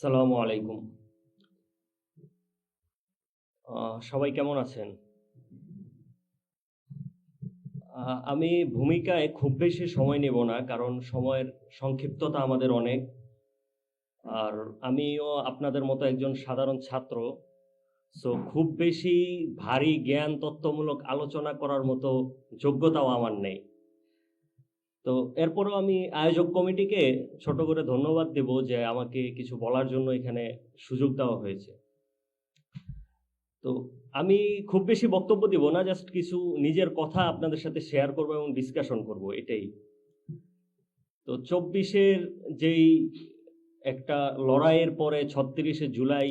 সালামু আলাইকুম। সবাই কেমন আছেন? আমি ভূমিকায় খুব বেশি সময় নেব না, কারণ সময়ের সংক্ষিপ্ততা আমাদের অনেক। আর আমিও আপনাদের মতো একজন সাধারণ ছাত্র। সো খুব বেশি ভারী জ্ঞান তত্ত্বমূলক আলোচনা করার মতো যোগ্যতাও আমার নেই। তো এরপরও আমি আয়োজক কমিটিকে ছোট করে ধন্যবাদ দেব যে আমাকে কিছু বলার জন্য এখানে সুযোগ দেওয়া হয়েছে। তো আমি খুব বেশি বক্তব্য দিব না জাস্ট কিছু নিজের কথা আপনাদের সাথে শেয়ার করব এবং ডিসকাশন করব, এটাই। তো চব্বিশের যেই একটা লড়াইয়ের পরে ছত্রিশে জুলাই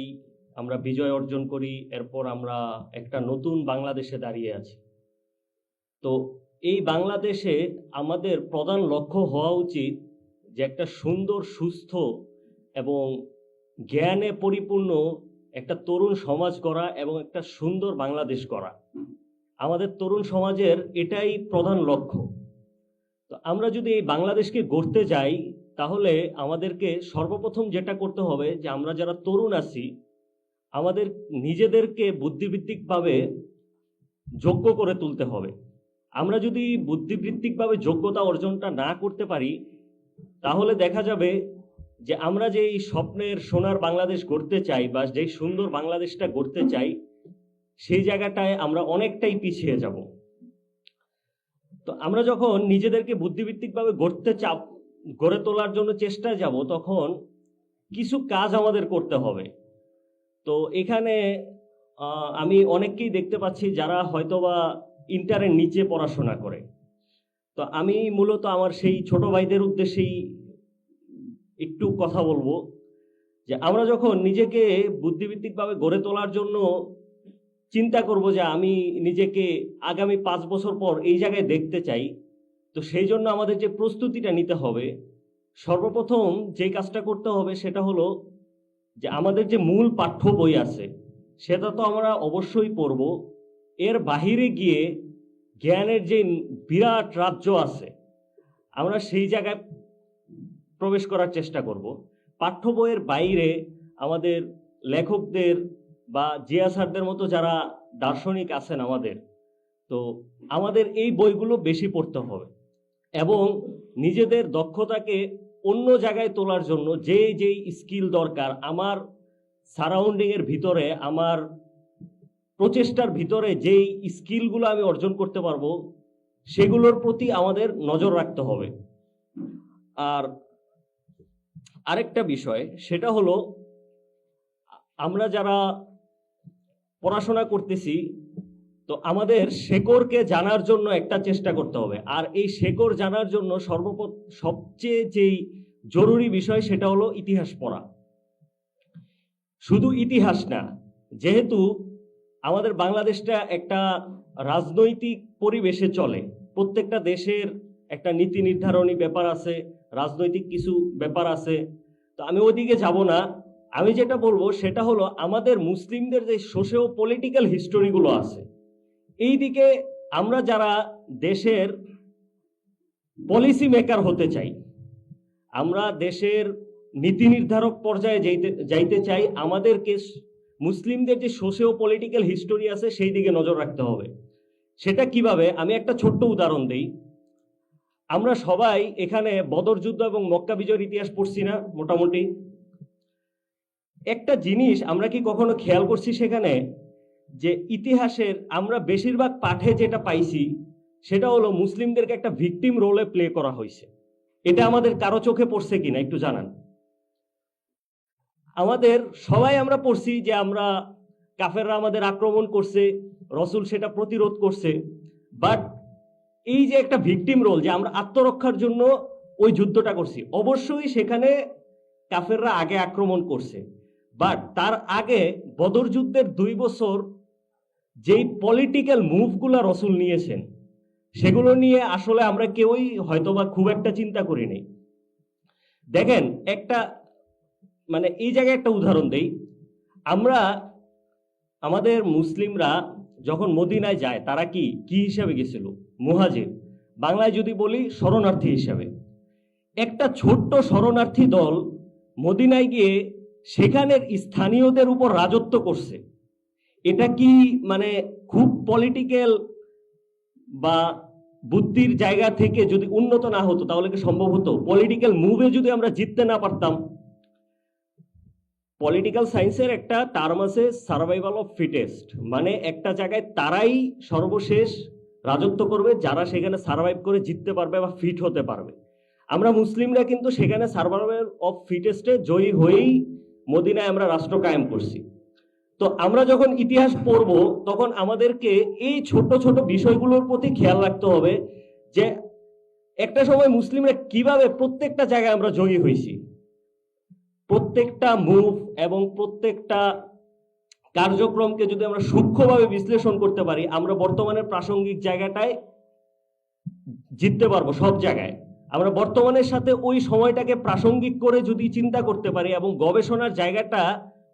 আমরা বিজয় অর্জন করি, এরপর আমরা একটা নতুন বাংলাদেশে দাঁড়িয়ে আছি। তো এই বাংলাদেশে আমাদের প্রধান লক্ষ্য হওয়া উচিত যে একটা সুন্দর, সুস্থ এবং জ্ঞানে পরিপূর্ণ একটা তরুণ সমাজ করা এবং একটা সুন্দর বাংলাদেশ করা আমাদের তরুণ সমাজের এটাই প্রধান লক্ষ্য। তো আমরা যদি এই বাংলাদেশকে গড়তে যাই, তাহলে আমাদেরকে সর্বপ্রথম যেটা করতে হবে যে আমরা যারা তরুণ আছি আমাদের নিজেদেরকে বুদ্ধিবৃত্তিকভাবে যোগ্য করে তুলতে হবে। আমরা যদি বুদ্ধিবৃত্তিকভাবে যোগ্যতা অর্জনটা না করতে পারি, তাহলে দেখা যাবে যে আমরা যেই স্বপ্নের সোনার বাংলাদেশ গড়তে চাই বা যেই সুন্দর বাংলাদেশটা গড়তে চাই, সেই জায়গাটায় আমরা অনেকটাই পিছিয়ে যাব। তো আমরা যখন নিজেদেরকে বুদ্ধিভিত্তিকভাবে গড়তে চাপ, গড়ে তোলার জন্য চেষ্টায় যাব, তখন কিছু কাজ আমাদের করতে হবে। তো এখানে আমি অনেককেই দেখতে পাচ্ছি যারা হয়তোবা ইন্টারের নিচে পড়াশোনা করে। তো আমি মূলত আমার সেই ছোট ভাইদের উদ্দেশ্যেই একটু কথা বলব যে আমরা যখন নিজেকে বুদ্ধিভিত্তিকভাবে গড়ে তোলার জন্য চিন্তা করব যে আমি নিজেকে আগামী পাঁচ বছর পর এই জায়গায় দেখতে চাই, তো সেই জন্য আমাদের যে প্রস্তুতিটা নিতে হবে, সর্বপ্রথম যে কাজটা করতে হবে সেটা হলো যে আমাদের যে মূল পাঠ্য বই আছে, সেটা তো আমরা অবশ্যই পড়ব। এর বাহিরে গিয়ে জ্ঞানের যে বিরাট রাজ্য আছে, আমরা সেই জায়গায় প্রবেশ করার চেষ্টা করব। পাঠ্য বইয়ের বাইরে আমাদের লেখকদের বা জিয়া স্যারদের মতো যারা দার্শনিক আছেন আমাদের, তো আমাদের এই বইগুলো বেশি পড়তে হবে এবং নিজেদের দক্ষতাকে অন্য জায়গায় তোলার জন্য যে যেই স্কিল দরকার, আমার সারাউন্ডিং এর ভিতরে, আমার প্রচেষ্টার ভিতরে যেই স্কিলগুলো আমি অর্জন করতে পারব, সেগুলোর প্রতি আমাদের নজর রাখতে হবে। আর আরেকটা বিষয়, সেটা হলো, আমরা যারা পড়াশোনা করতেছি তো আমাদের শেকড়কে জানার জন্য একটা চেষ্টা করতে হবে। আর এই শেকড় জানার জন্য সর্বপ্র সবচেয়ে যেই জরুরি বিষয় সেটা হলো ইতিহাস পড়া। শুধু ইতিহাস না, যেহেতু আমাদের বাংলাদেশটা একটা রাজনৈতিক পরিবেশে চলে, প্রত্যেকটা দেশের একটা নীতি নির্ধারণী ব্যাপার আছে, রাজনৈতিক কিছু ব্যাপার আছে, তো আমি ওদিকে যাব না। আমি যেটা বলব সেটা হলো আমাদের মুসলিমদের যে সোশিও পলিটিক্যাল হিস্টোরিগুলো আছে এই দিকে আমরা যারা দেশের পলিসি মেকার হতে চাই, আমরা দেশের নীতি নির্ধারক পর্যায়ে যাইতে যাইতে চাই, আমাদেরকে মুসলিমদের যে সোশিও পলিটিক্যাল হিস্টোরি আছে সেই দিকে নজর রাখতে হবে। সেটা কীভাবে? আমি একটা ছোট্ট উদাহরণ দিই। আমরা সবাই এখানে বদর যুদ্ধ এবং মক্কা বিজয়ের ইতিহাস পড়ছি না, মোটামুটি। একটা জিনিস আমরা কি কখনো খেয়াল করছি সেখানে যে ইতিহাসের আমরা বেশিরভাগ পাঠে যেটা পাইছি, সেটা হলো মুসলিমদেরকে একটা ভিকটিম রোলে প্লে করা হয়েছে এটা আমাদের কারও চোখে পড়ছে কিনা একটু জানান। আমাদের সবাই আমরা পড়ছি যে আমরা কাফেররা আমাদের আক্রমণ করছে, রসুল সেটা প্রতিরোধ করছে, বাট এই যে একটা ভিকটিম রোল যে আমরা আত্মরক্ষার জন্য ওই যুদ্ধটা করছি, অবশ্যই সেখানে কাফেররা আগে আক্রমণ করছে, বাট তার আগে বদর যুদ্ধের দুই বছর যেই পলিটিক্যাল মুভগুলা রসুল নিয়েছেন সেগুলো নিয়ে আসলে আমরা কেউই হয়তোবা খুব একটা চিন্তা করি নেই। দেখেন একটা মানে এই জায়গায় একটা উদাহরণ দেই। আমরা আমাদের মুসলিমরা যখন মদিনায় যায় তারা কি কি হিসাবে গেছিল? মুহাজির। বাংলায় যদি বলি শরণার্থী হিসাবে। একটা ছোট্ট শরণার্থী দল মদিনায় গিয়ে সেখানের স্থানীয়দের উপর রাজত্ব করছে। এটা কি মানে খুব পলিটিক্যাল বা বুদ্ধির জায়গা থেকে যদি উন্নত না হতো তাহলে কি সম্ভব হতো? পলিটিক্যাল মুভে যদি আমরা জিততে না পারতাম পলিটিক্যাল সায়েন্সের একটা টার্ম আছে সার্ভাইভাল অফ ফিটেস্ট মানে একটা জায়গায় তারাই সর্বশেষ রাজত্ব করবে যারা সেখানে সার্ভাইভ করে জিততে পারবে বা ফিট হতে পারবে। আমরা মুসলিমরা কিন্তু সেখানে সার্ভাইভাল অফ ফিটেস্টে জয়ী হয়েই মদিনায় আমরা রাষ্ট্র কায়েম করছি। তো আমরা যখন ইতিহাস পড়ব, তখন আমাদেরকে এই ছোট ছোট বিষয়গুলোর প্রতি খেয়াল রাখতে হবে যে একটা সময় মুসলিমরা কীভাবে প্রত্যেকটা জায়গায় আমরা জয়ী হয়েছি। প্রত্যেকটা মুভ এবং প্রত্যেকটা কার্যক্রমকে যদি আমরা সূক্ষ্মভাবে বিশ্লেষণ করতে পারি, আমরা বর্তমানের প্রাসঙ্গিক জায়গাটায় জিততে পারব সব জায়গায়। আমরা বর্তমানের সাথে ওই সময়টাকে প্রাসঙ্গিক করে যদি চিন্তা করতে পারি এবং গবেষণার জায়গাটা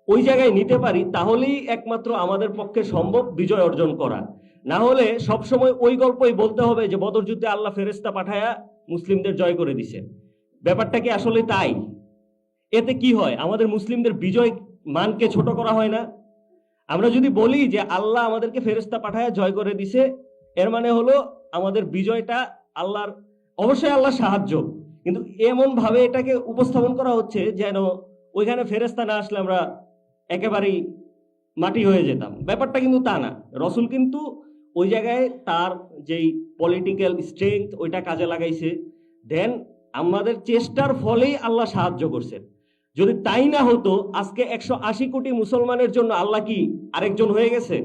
ওই জায়গায় নিতে পারি, তাহলেই একমাত্র আমাদের পক্ষে সম্ভব বিজয় অর্জন করা। না হলে সবসময় ওই গল্পই বলতে হবে যে, বদর যুদ্ধে আল্লাহ ফেরেস্তা পাঠায়া মুসলিমদের জয় করে দিছে। ব্যাপারটা কি আসলে তাই? এতে কি হয়? আমাদের মুসলিমদের বিজয় মানকে ছোট করা হয় না। আমরা যদি বলি যে, আল্লাহ আমাদেরকে ফেরেস্তা পাঠায় জয় করে দিছে, এর মানে হলো আমাদের বিজয়টা আল্লাহর, অবশ্যই আল্লাহর সাহায্য। কিন্তু এমন ভাবে এটাকে উপস্থাপন করা হচ্ছে যেন ওইখানে ফেরেস্তা না আসলে আমরা একেবারেই মাটি হয়ে যেতাম। ব্যাপারটা কিন্তু তা না। রসুল কিন্তু ওই জায়গায় তার যেই পলিটিক্যাল স্ট্রেংথ ওইটা কাজে লাগাইছে। দেন আমাদের চেষ্টার ফলেই আল্লাহ সাহায্য করছেন। যদি তাই না হতো, আজকে একশো আশি কোটি মুসলমানের জন্য আল্লাহ কি আরেকজন হয়ে গেছে?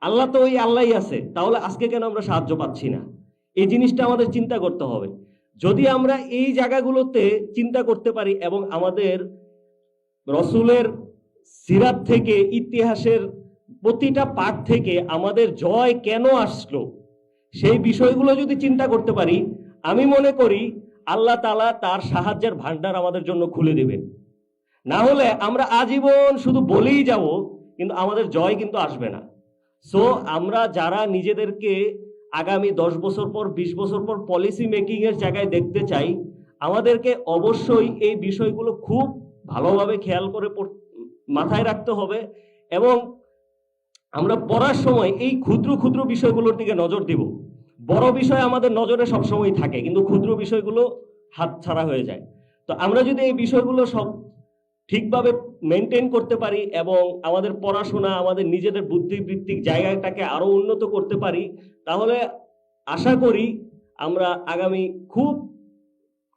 আল্লাহ তো ওই আল্লাহই আছে। তাহলে আজকে কেন আমরা সাহায্য পাচ্ছি না? এই জিনিসটা আমাদের চিন্তা করতে হবে। যদি আমরা এই জায়গাগুলোতে চিন্তা করতে পারি এবং আমাদের রসুলের সিরাত থেকে, ইতিহাসের প্রতিটা পাঠ থেকে আমাদের জয় কেন আসলো? সেই বিষয়গুলো যদি চিন্তা করতে পারি, আমি মনে করি আল্লাহ তালা তার সাহায্যের ভান্ডার আমাদের জন্য খুলে দেবেন। না হলে আমরা আজীবন শুধু বলেই যাব, কিন্তু আমাদের জয় কিন্তু আসবে না। সো আমরা যারা নিজেদেরকে আগামী দশ বছর পর, বিশ বছর পর পলিসি মেকিং এর জায়গায় দেখতে চাই, আমাদেরকে অবশ্যই এই বিষয়গুলো খুব ভালোভাবে খেয়াল করে মাথায় রাখতে হবে এবং আমরা পড়ার সময় এই ক্ষুদ্র ক্ষুদ্র বিষয়গুলোর দিকে নজর দিব। বড় বিষয় আমাদের নজরে সবসময় থাকে, কিন্তু ক্ষুদ্র বিষয়গুলো হাত ছাড়া হয়ে যায়। তো আমরা যদি এই বিষয়গুলো সব ঠিকভাবে মেনটেন করতে পারি এবং আমাদের পড়াশোনা, আমাদের নিজেদের বুদ্ধিবৃত্তিক জায়গাটাকে আরও উন্নত করতে পারি, তাহলে আশা করি আমরা আগামী খুব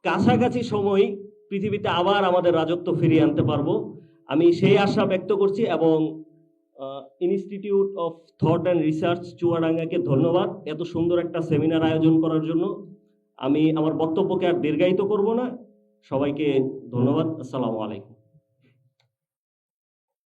কাছাকাছি সময় পৃথিবীতে আবার আমাদের রাজত্ব ফিরিয়ে আনতে পারব। আমি সেই আশা ব্যক্ত করছি এবং institute of thought and research চুয়াডাঙ্গাকে ধন্যবাদ এত সুন্দর একটা সেমিনার আয়োজন করার জন্য। আমি আমার বক্তব্যকে আর দীর্ঘায়িত করব না। সবাইকে ধন্যবাদ। আসসালামু আলাইকুম।